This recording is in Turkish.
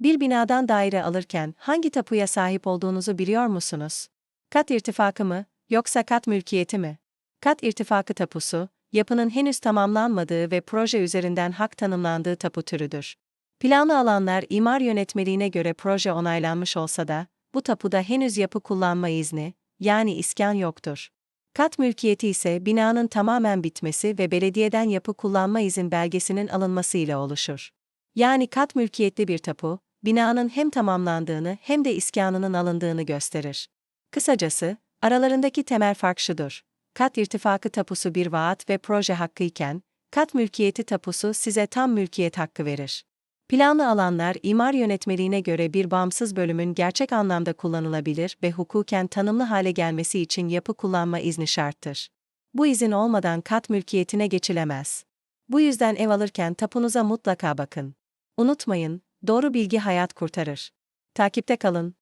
Bir binadan daire alırken hangi tapuya sahip olduğunuzu biliyor musunuz? Kat irtifakı mı, yoksa kat mülkiyeti mi? Kat irtifakı tapusu, yapının henüz tamamlanmadığı ve proje üzerinden hak tanımlandığı tapu türüdür. Planlı alanlar imar yönetmeliğine göre proje onaylanmış olsa da, bu tapuda henüz yapı kullanma izni, yani iskan yoktur. Kat mülkiyeti ise binanın tamamen bitmesi ve belediyeden yapı kullanma izin belgesinin alınması ile oluşur. Yani kat mülkiyetli bir tapu, binanın hem tamamlandığını hem de iskanının alındığını gösterir. Kısacası, aralarındaki temel fark şudur. Kat irtifakı tapusu bir vaat ve proje hakkı iken, kat mülkiyeti tapusu size tam mülkiyet hakkı verir. Planlı alanlar imar yönetmeliğine göre bir bağımsız bölümün gerçek anlamda kullanılabilir ve hukuken tanımlı hale gelmesi için yapı kullanma izni şarttır. Bu izin olmadan kat mülkiyetine geçilemez. Bu yüzden ev alırken tapunuza mutlaka bakın. Unutmayın, doğru bilgi hayat kurtarır. Takipte kalın.